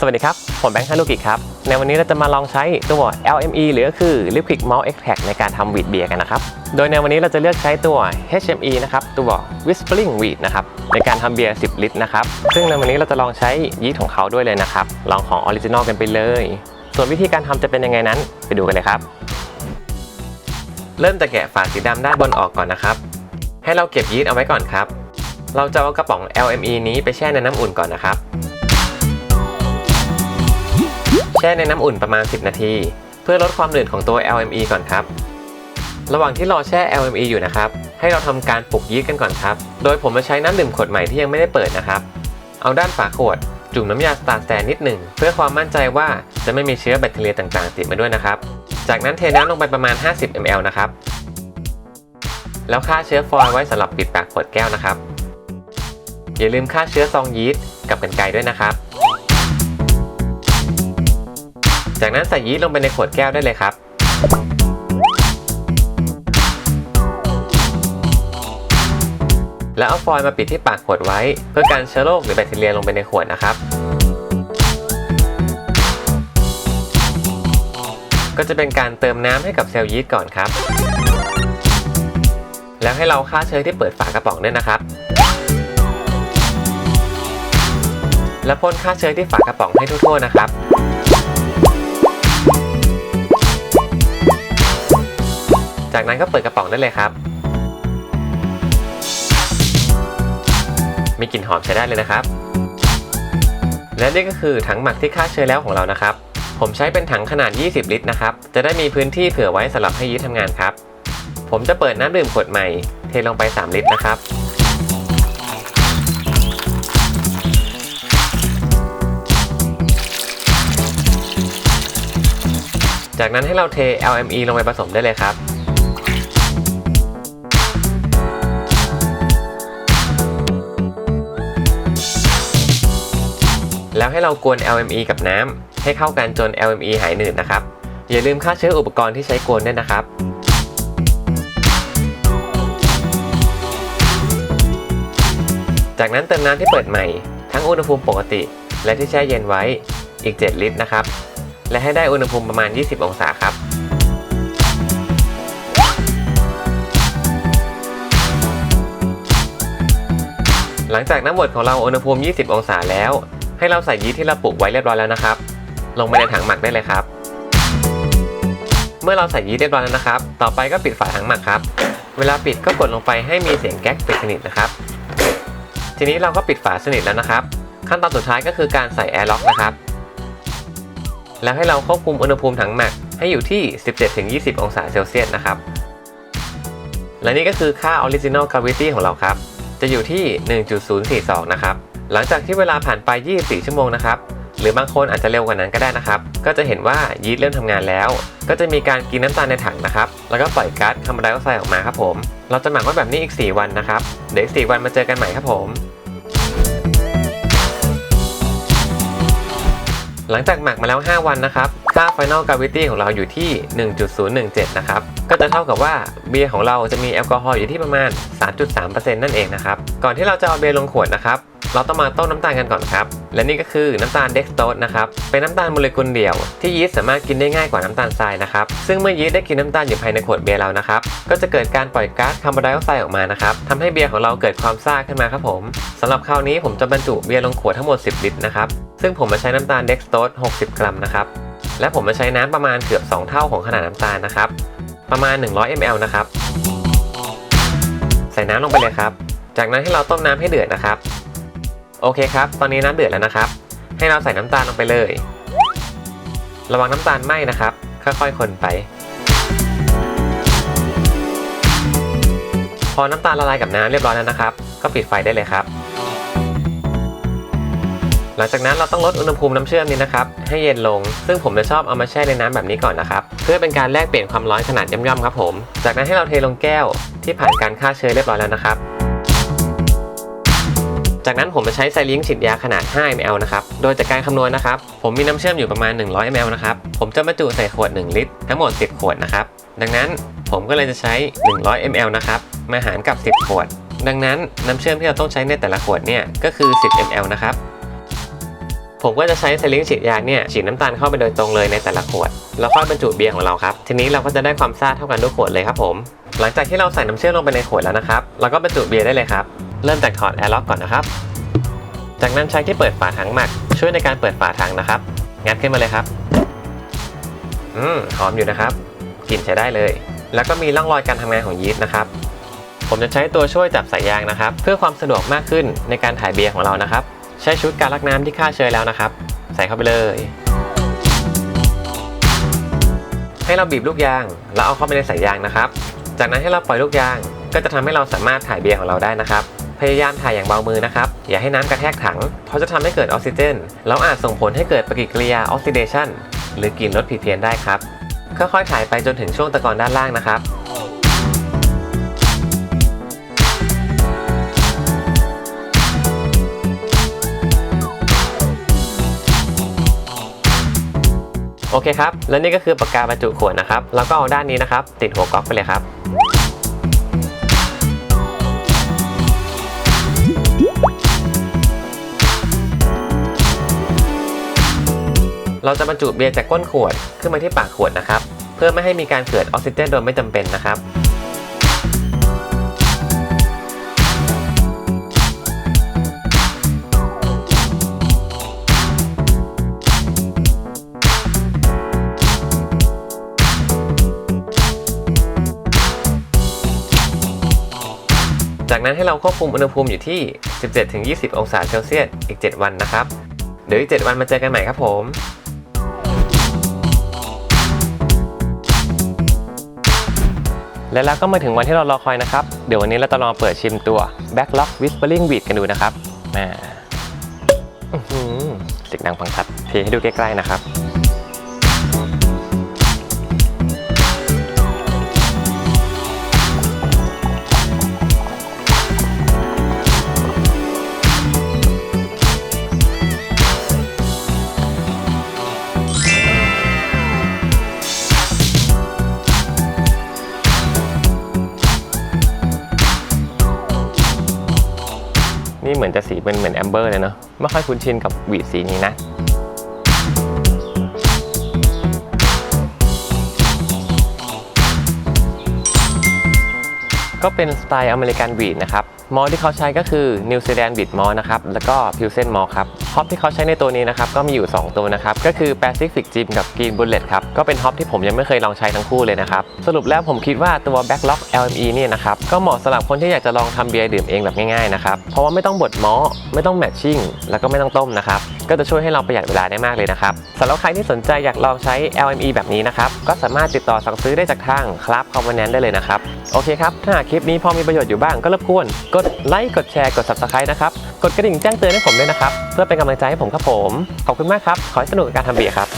สวัสดีครับ ผมแบงค์ฮารุกิครับ ในวันนี้เราจะมาลองใช้ตัว LME หรือก็คือ Liquid Malt Extract ในการทำวีดเบียร์กันนะครับ โดยในวันนี้เราจะเลือกใช้ตัว HME นะครับ ตัว Whispering Wheat นะครับ ในการทำเบียร์ 10 ลิตรนะครับ ซึ่งในวันนี้เราจะลองใช้ยีสต์ของเขาด้วยเลยนะครับ ลองของออริจินอลกันไปเลย ส่วนวิธีการทำจะเป็นยังไงนั้น ไปดูกันเลยครับ เริ่มจากแกะฝาสีดำด้านบนออกก่อนนะครับ ให้เราเก็บยีสต์เอาไว้ก่อนครับ เราจะเอากระป๋อง LME นี้ไปแช่ในน้ำอุ่นก่อนนะครับ แช่ในน้ำอุ่นประมาณ 10 นาที เพื่อลดความหนืดของตัว LME ก่อนครับ ระหว่างที่รอแช่ LME อยู่นะครับ ให้เราทำการปลุกยีสต์กันก่อนครับ โดยผมมาใช้น้ำดื่มขวดใหม่ที่ยังไม่ได้เปิดนะครับ เอาด้านฝาขวด จุ่มน้ำยาสตาร์แซนนิดหนึ่งเพื่อความมั่นใจว่าจะไม่มีเชื้อแบคทีเรียต่างๆ ติดมาด้วยนะครับ จากนั้นเทน้ำลงไปประมาณ 50 ml นะครับ แล้วฆ่าเชื้อฟอยล์ไว้สำหรับปิดปากขวดแก้วนะครับ อย่าลืมฆ่าเชื้อซองยีสต์กับกรรไกรด้วยนะครับ จากนั้นใส่ยีสต์ลงไปในขวดแก้วได้เลยครับ แล้วเอาฟอยล์มาปิดที่ปากขวดไว้ เพื่อการเชื้อโรคหรือแบคทีเรียลงไปในขวดนะครับ ก็จะเป็นการเติมน้ำให้กับเซลล์ยีสต์ก่อนครับ แล้วให้เราฆ่าเชื้อที่เปิดฝากระป๋องด้วยนะครับและพ่นฆ่าเชื้อที่ฝากระป๋องให้ทั่วๆนะครับ จากนั้นก็เปิดกระป๋องได้เลยครับ มีกลิ่นหอมใช้ได้เลยนะครับ และนี่ก็คือถังหมักที่ฆ่าเชื้อแล้วของเรานะครับ ผมใช้เป็นถังขนาด 20 ลิตรนะครับ จะได้มีพื้นที่เผื่อไว้สำหรับให้ยีสต์ทำงานครับ ผมจะเปิดน้ำดื่มขวดใหม่ เทลงไป 3 ลิตรนะครับจากนั้นให้เราเท LME ลงไปผสมได้เลยครับ แล้วให้เรากวน LME กับน้ำให้เข้ากันจน LME หายหนืดนะครับ อย่าลืมฆ่าเชื้ออุปกรณ์ที่ใช้กวนด้วยนะครับจากนั้นเติมน้ำที่เปิดใหม่ ทั้งอุณหภูมิปกติ และที่แช่เย็นไว้อีก 7 ลิตรนะครับ และให้ได้อุณหภูมิประมาณ 20 องศาครับ หลังจากน้ำบดของเราอุณหภูมิ 20 องศาแล้ว ให้เราใส่ยีสต์ที่เราปลูกไว้เรียบร้อยแล้วนะครับ ลงไปในถังหมักได้เลยครับ เมื่อเราใส่ยีสต์เรียบร้อยแล้วนะครับ ต่อไปก็ปิดฝาถังหมักครับ เวลาปิดก็กดลงไปให้มีเสียงแก๊กปิดสนิทนะครับ ทีนี้เราก็ปิดฝาสนิทแล้วนะครับ ขั้นตอนสุดท้ายก็คือการใส่แอร์ล็อกนะครับ แล้วให้เราควบคุมอุณหภูมิถังหมักให้อยู่ที่ 17-20 องศาเซลเซียสนะครับ และนี่ก็คือค่า Original Gravity ของเราครับ จะอยู่ที่ 1.042 นะครับ หลังจากที่เวลาผ่านไป 24 ชั่วโมงนะครับ หรือบางคนอาจจะเร็วกว่านั้นก็ได้นะครับ ก็จะเห็นว่ายีสต์เริ่มทำงานแล้ว ก็จะมีการกินน้ำตาลในถังนะครับ แล้วก็ปล่อยก๊าซคาร์บอนไดออกไซด์ออกมาครับผม เราจะหมักไว้แบบนี้อีก 4 วันนะครับ เดี๋ยวอีก 4 วันมาเจอกันใหม่ครับผม หลังจากหมักมาแล้ว 5 วันนะครับ ค่า Final Gravity ของเราอยู่ที่ 1.017 นะครับ ก็จะเท่ากับว่าเบียร์ของเราจะมีแอลกอฮอล์อยู่ที่ประมาณ 3.3%นั่นเองนะครับ ก่อนที่เราจะเอาเบียร์ลงขวดนะครับ เราต้องมาต้มน้ำตาลกันก่อนครับ และนี่ก็คือน้ำตาลเด็กสโตสนะครับ เป็นน้ำตาลโมเลกุลเดี่ยว ที่ยีสต์สามารถกินได้ง่ายกว่าน้ำตาลทรายนะครับ ซึ่งเมื่อยีสต์ได้กินน้ำตาลอยู่ภายในขวดเบียร์เรานะครับ ก็จะเกิดการปล่อยก๊าซคาร์บอนไดออกไซด์ออกมานะครับทำให้เบียร์ของเราเกิดความซ่าขึ้นมาครับผมสำหรับคราวนี้ผมจะบรรจุเบียร์ลงขวดทั้งหมด 10 ลิตรนะครับ ซึ่งผมมาใช้น้ำตาลเด็กสโตส60 กรัมนะครับ และผมมาใช้น้ำประมาณเกือบ 2 เท่าของขนาดน้ำตาลนะครับ ประมาณ 100 ml นะครับ ใส่น้ำลงไปเลยครับ จากนั้นให้เราต้มน้ำให้เดือดนะครับ โอเคครับ ตอนนี้น้ำเดือดแล้วนะครับ ให้เราใส่น้ำตาลลงไปเลย ระวังน้ำตาลไหม้นะครับ ค่อยๆคนไป พอน้ำตาลละลายกับน้ำเรียบร้อยแล้วนะครับ ก็ปิดไฟได้เลยครับ หลังจากนั้นเราต้องลดอุณหภูมิน้ำเชื่อมนี้นะครับให้เย็นลง ซึ่งผมจะชอบเอามาแช่ในน้ำแบบนี้ก่อนนะครับเพื่อเป็นการแลกเปลี่ยนความร้อนขนาดย่อมๆครับผม จากนั้นให้เราเทลงแก้วที่ผ่านการฆ่าเชื้อเรียบร้อยแล้วนะครับ จากนั้นผมจะใช้ไซลิงฉีดยาขนาด 5 ml นะครับ โดยจากการคำนวณนะครับ ผมมีน้ำเชื่อมอยู่ประมาณ 100 ml นะครับ ผมจะบรรจุใส่ขวด 1 ลิตร ทั้งหมด 10 ขวดนะครับ ดังนั้นผมก็เลยจะใช้ 100 ml นะครับมาหารกับ 10 ขวด ดังนั้นน้ำเชื่อมที่เราต้องใช้ในแต่ละขวดเนี่ยก็คือ 10 ml นะครับ ผมก็จะใช้สลิงฉีดยาเนี่ยฉีดน้ำตาลเข้าไปโดยตรงเลยในแต่ละขวด แล้วค่อยบรรจุเบียร์ของเราครับ ทีนี้เราก็จะได้ความซ่าเท่ากันทุกขวดเลยครับผม หลังจากที่เราใส่น้ำเชื่อมลงไปในขวดแล้วนะครับเราก็บรรจุเบียร์ได้เลยครับ เริ่มจากถอดแอร์ล็อกก่อนนะครับ จากนั้นใช้ที่เปิดฝาถังหมัก ช่วยในการเปิดฝาถังนะครับ งัดขึ้นมาเลยครับ อืมหอมอยู่นะครับ กลิ่นใช้ได้เลย แล้วก็มีร่องรอยการทำงานของยีสต์นะครับ ผมจะใช้ตัวช่วยจับสายยางนะครับ เพื่อความสะดวกมากขึ้นในการถ่ายเบียร์ของเรานะครับ ใช้ชุดการลักน้ำที่ฆ่าเชื้อแล้วนะครับ ใส่เข้าไปเลย ให้เราบีบลูกยางแล้วเอาเข้าไปในสายยางนะครับ จากนั้นให้เราปล่อยลูกยาง ก็จะทำให้เราสามารถถ่ายเบียร์ของเราได้นะครับ พยายามถ่ายอย่างเบามือนะครับ อย่าให้น้ำกระแทกถัง เพราะจะทำให้เกิดออกซิเจน แล้วอาจส่งผลให้เกิดปฏิกิริยาออกซิเดชันหรือกลิ่นรสผิดเพี้ยนได้ครับ ค่อยๆถ่ายไปจนถึงช่วงตะกอนด้านล่างนะครับ อเคครับ และนี่ก็คือปากกาบรรจุขวดนะครับ แล้วก็เอาด้านนี้นะครับ ติดหัวก๊อกไปเลยครับเราจะบรรจุเบียร์จากก้นขวดขึ้นมาที่ปากขวดนะครับ เพื่อไม่ให้มีการเกิดออกซิเจนโดยไม่จำเป็นนะครับ จากนั้นให้เราควบคุมอุณหภูมิอยู่ที่ 17-20 องศาเซลเซียสอีก 7 วันนะครับ เดี๋ยวอีก 7 วันมาเจอกันใหม่ครับผมและแล้วก็มาถึงวันที่เรารอคอยนะครับ เดี๋ยววันนี้เราจะลองเปิดชิมตัว Backlock Whispering Wheat กันดูนะครับอ่าหือเสียงดังฟังชัดเทให้ดูใกล้ๆนะครับ เหมือนจะสีเป็นเหมือนแอมเบอร์เลยเนาะไม่ค่อยคุ้นชินกับหวีดสีนี้นะ ก็เป็นสไตล์อเมริกันบีดนะครับมอที่เขาใช้ก็คือนิวซีแลนด์บีดมอนะครับแล้วก็พิวเซนมอครับฮอปที่เขาใช้ในตัวนี้นะครับก็มีอยู่ 2 ตัวนะครับก็คือ Pacific Jim กับ Green Bullet ครับก็เป็นฮอปที่ผมยังไม่เคยลองใช้ทั้งคู่เลยนะครับสรุปแล้วผมคิดว่าตัว Backlock LME เนี่ยนะครับก็เหมาะสำหรับคนที่อยากจะลองทำเบียร์ดื่มเองแบบง่ายๆนะครับเพราะว่าไม่ต้องบดมอไม่ต้องแมทชิ่งแล้วก็ไม่ต้องต้มนะครับ ก็จะช่วยให้เราประหยัดเวลาได้มากเลยนะครับสำหรับใครที่สนใจอยากลองใช้ LME แบบนี้นะครับ ก็สามารถติดต่อสั่งซื้อได้จากทางคลับคอมมานแนนได้เลยนะครับ โอเคครับ ถ้าคลิปนี้พอมีประโยชน์อยู่บ้างก็รบกวน กดไลค์ กดแชร์ กด subscribe นะครับ กดกระดิ่งแจ้งเตือนให้ผมด้วยนะครับ เพื่อเป็นกำลังใจให้ผมครับผม ขอบคุณมากครับ ขอให้สนุกกับการทำเบียร์ครับ